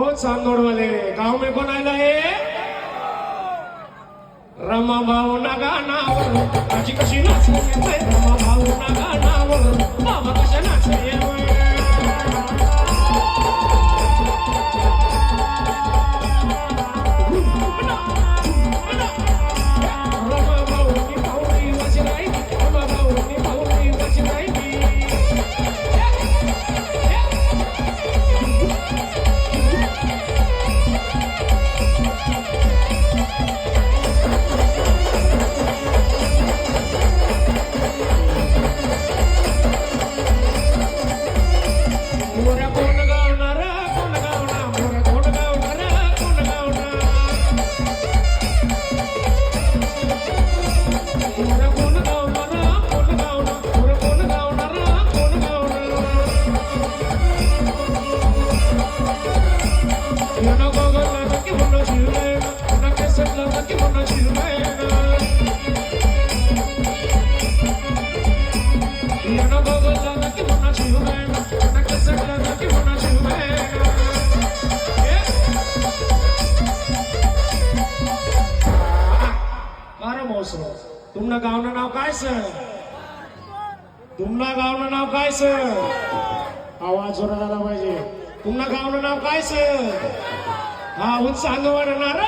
बहुत चांदोड़ वाले गांव में कौन आयला हे? रमा भाऊ ना गाणा आजी कशी नाच? येते रमा भाऊ ना गाना तुमना गावनं नाव काय सर? तुमना गावनं नाव काय सर? आवाज जोरात आला पाहिजे. तुमना गावनं नाव काय सर? हा उंच अंगवाडणार